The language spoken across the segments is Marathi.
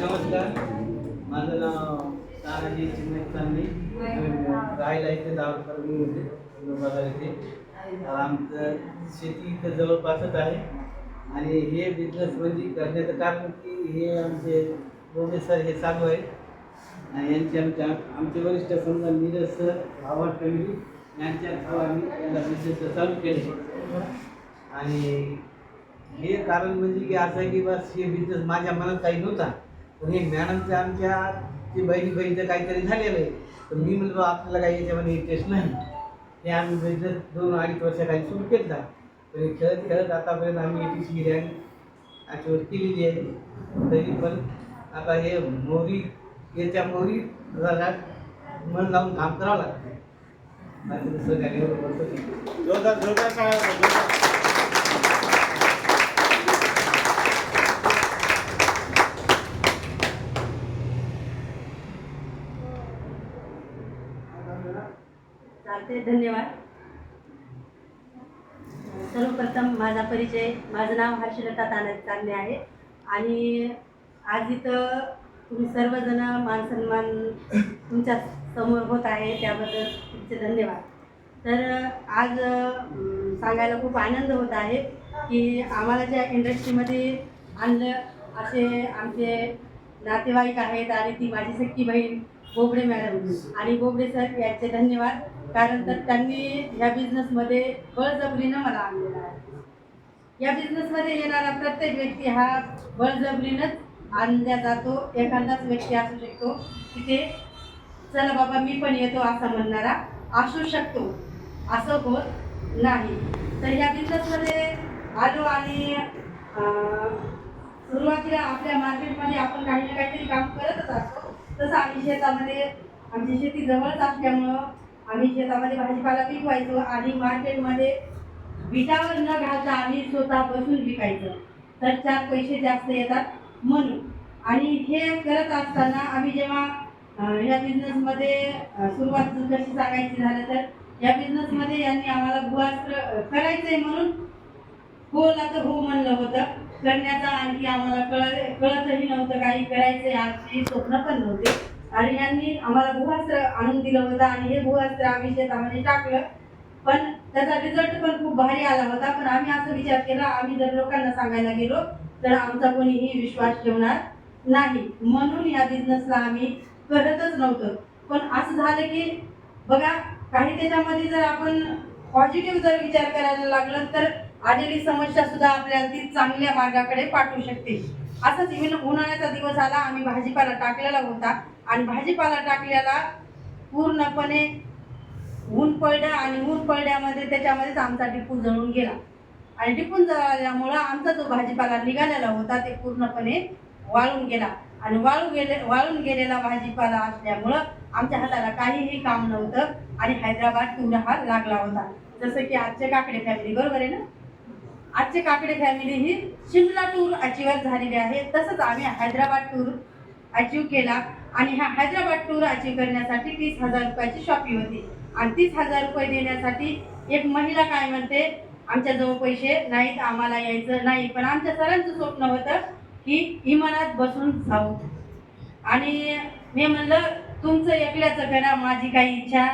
नमस्कार. माझं नाव तानाजी चिन्मय चांदे राहायला इथे दावकर मी होते बाजार इथे. आमचं शेती इथं जवळपासच आहे. आणि हे बिझनेस म्हणजे करण्याचं कारण की हे आमचे बोंबे सर हे चालू आहे आणि यांचे आमच्या आमचे वरिष्ठ समजा नीरज सर आवाज फॅमिली यांच्या थ्रू आम्ही याला बिझनेस चालू केले आणि हे कारण म्हणजे की असं आहे की बस हे बिझनेस माझ्या मनात काही नव्हता. पण हे ज्ञानांचं आमच्या ते बहिणी बहिणीचं काहीतरी झालेलं आहे. तर मी म्हणलो आपल्याला काही याच्यामध्ये इंटरेस्ट नाही. हे आम्ही बहिणीचं दोन अडीच वर्षाखाली सुरू केला. पण हे खेळत खेळत आतापर्यंत आम्ही एटी सी रँक अचीव केलेली आहे. तरी पण आता हे मोरी याच्या मोरी मन लावून काम करावं लागतं. बाकी दुसरं काही जोरदार जोरदार. चालते धन्यवाद. सर्वप्रथम माझा परिचय माझं नाव हर्षलता ताना तांबे आहे. आणि आज इथं तुम्ही सर्वजण मानसन्मान तुमच्यासमोर होत आहे त्याबद्दल तुमचे धन्यवाद. तर आज सांगायला खूप आनंद होत आहे की आम्हाला ज्या इंडस्ट्रीमध्ये आणलं असे आमचे नातेवाईक आहेत आणि ती माझी सख्खी बहीण बोबडे मॅडम आणि बोबडे सर यांचे धन्यवाद. कारण तर त्यांनी ह्या बिझनेसमध्ये बळजबरीनं मला आणलेला आहे. या बिझनेसमध्ये येणारा प्रत्येक व्यक्ती हा बळजबरीनंच आणला जातो. एखादाच व्यक्ती असू शकतो तिथे चला बाबा मी पण येतो असं म्हणणारा असू शकतो. असं होत नाही. तर या बिझनेसमध्ये आलो आणि सुरुवातीला आपल्या मार्केटमध्ये आपण काही ना काहीतरी काम करतच असतो. तसं आम्ही शेतामध्ये आमची शेती जवळच असल्यामुळं आम्ही शेतामध्ये भाजीपाला पिकवायचो आणि मार्केटमध्ये विटावर न घालता आम्ही स्वतः बसून विकायचं. तर चार पैसे जास्त येतात म्हणून. आणि हे करत असताना आम्ही जेव्हा या बिझनेसमध्ये सुरुवात कशी सांगायची झालं तर या बिझनेसमध्ये यांनी आम्हाला भूवात्र करायचं आहे म्हणून होला तर हो म्हणलं होतं. करण्याचा आणखी आम्हाला कळ कळतही नव्हतं काही करायचंय आमची स्वप्न पण नव्हते. आणि यांनी आम्हाला गुहास्त्र आणून दिलं होतं आणि हे गुहास्त्र आम्ही शेतामध्ये टाकलं. पण त्याचा रिझल्ट पण खूप भारी आला होता. पण आम्ही असं विचार केला आम्ही जर लोकांना सांगायला गेलो तर आमचा कोणीही विश्वास ठेवणार नाही. म्हणून या बिझनेसला आम्ही करतच नव्हतं. पण असं झालं की बघा काही त्याच्यामध्ये जर आपण पॉझिटिव्ह जर विचार करायला लागलं तर आलेली समस्या सुद्धा आपल्याला ती चांगल्या मार्गाकडे पाठवू शकते. असंच इव्हन उन्हाळ्याचा दिवस आला आम्ही भाजीपाला टाकलेला होता. आणि भाजीपाला टाकलेला पूर्णपणे ऊन पडलं आणि ऊन पडल्यामध्ये त्याच्यामध्येच आमचा टिपून जळून गेला. आणि डिपून जळाल्यामुळं आमचा जो भाजीपाला निघालेला होता ते पूर्णपणे वाळून गेला. आणि वाळू गेले वाळून गेलेला भाजीपाला असल्यामुळं आमच्या हाताला काहीही काम नव्हतं आणि हैदराबाद टूर हा लागला होता. जसं की आजचे काकडे फॅमिली बरोबर आहे ना? आजचे काकडे फॅमिली ही शिमला टूर अचिव्ह झालेली आहे. तसंच आम्ही हैदराबाद टूर अचीव केला. आणि ह्या हैदराबाद टूर अचीव करण्यासाठी तीस हजार रुपयाची शॉपिंग होती. आणि तीस हजार रुपये देण्यासाठी एक महिला काय म्हणते आमच्याजवळ पैसे नाहीत आम्हाला यायचं नाही. पण आमच्या सरांचं स्वप्न होतं की इमानात बसून जाऊ. आणि मी म्हणलं तुमचं एकल्याचं करा माझी काही इच्छा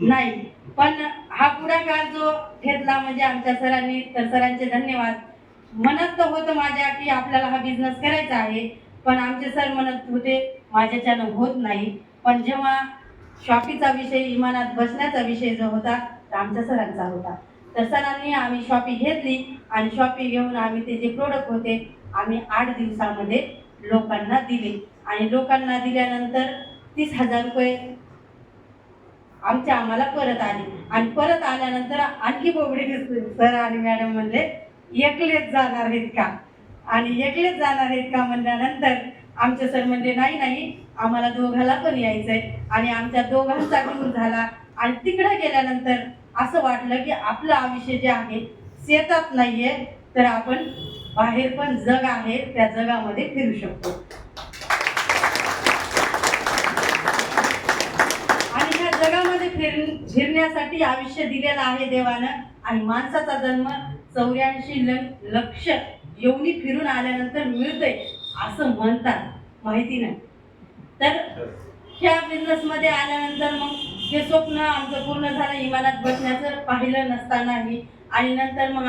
नाही. पण हा पुढाकार जो घेतला म्हणजे आमच्या सरांनी तर सरांचे धन्यवाद. म्हणत तर होतं माझ्या की आपल्याला हा बिझनेस करायचा आहे. पण आमचे सर म्हणत होते माझ्याच्यानं होत नाही. पण जेव्हा शॉपीचा विषय इमानात बसण्याचा विषय जो होता तो आमच्या सरांचा होता. तर सरांनी आम्ही शॉपी घेतली आणि शॉपी घेऊन आम्ही ते जे प्रोडक्ट होते आम्ही आठ दिवसामध्ये लोकांना दिले. आणि लोकांना दिल्यानंतर तीस हजार रुपये आमच्या आम्हाला परत आले. आणि परत आल्यानंतर आणखी बोबडे सर आणि मॅडम म्हणले एकलेच जाणार आहेत का? आणि एकलेच जाणार आहेत का म्हणल्यानंतर आमचे सर म्हणले नाही नाही आम्हाला दोघाला पण यायचंय. आणि आमच्या दोघांचा गुरु झाला. आणि तिकडे गेल्यानंतर असं वाटलं की आपलं आयुष्य जे आहे शेतात नाहीये तर आपण बाहेर पण जग आहे त्या जगामध्ये फिरू शकतो. आणि ह्या जगामध्ये फिर फिरण्यासाठी आयुष्य दिलेलं आहे देवानं. आणि माणसाचा जन्म चौऱ्याऐंशी लक्ष येऊनी फिरून आल्यानंतर मिळतंय असं म्हणतात. माहिती नाही. तर ह्या बिझनेसमध्ये आल्यानंतर मग हे स्वप्न आमचं पूर्ण झालं. इमानात बसण्याचं पाहिलं नसतानाही. आणि नंतर मग